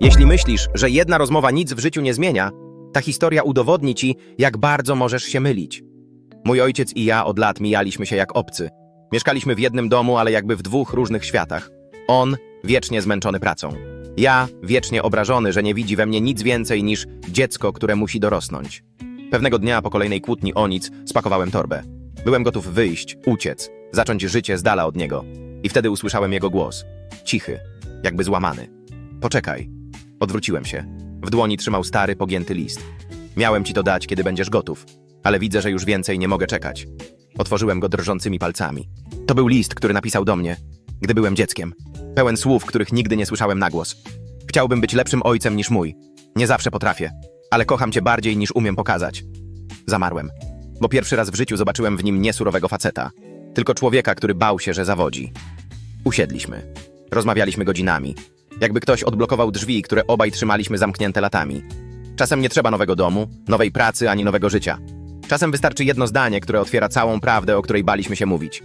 Jeśli myślisz, że jedna rozmowa nic w życiu nie zmienia, ta historia udowodni ci, jak bardzo możesz się mylić. Mój ojciec i ja od lat mijaliśmy się jak obcy. Mieszkaliśmy w jednym domu, ale jakby w dwóch różnych światach. On wiecznie zmęczony pracą. Ja wiecznie obrażony, że nie widzi we mnie nic więcej niż dziecko, które musi dorosnąć. Pewnego dnia po kolejnej kłótni o nic spakowałem torbę. Byłem gotów wyjść, uciec, zacząć życie z dala od niego. I wtedy usłyszałem jego głos. Cichy, jakby złamany. Poczekaj. Odwróciłem się. W dłoni trzymał stary, pogięty list. Miałem ci to dać, kiedy będziesz gotów, ale widzę, że już więcej nie mogę czekać. Otworzyłem go drżącymi palcami. To był list, który napisał do mnie, gdy byłem dzieckiem. Pełen słów, których nigdy nie słyszałem na głos. Chciałbym być lepszym ojcem niż mój. Nie zawsze potrafię, ale kocham cię bardziej niż umiem pokazać. Zamarłem, bo pierwszy raz w życiu zobaczyłem w nim nie surowego faceta, tylko człowieka, który bał się, że zawodzi. Usiedliśmy. Rozmawialiśmy godzinami. Jakby ktoś odblokował drzwi, które obaj trzymaliśmy zamknięte latami. Czasem nie trzeba nowego domu, nowej pracy ani nowego życia. Czasem wystarczy jedno zdanie, które otwiera całą prawdę, o której baliśmy się mówić.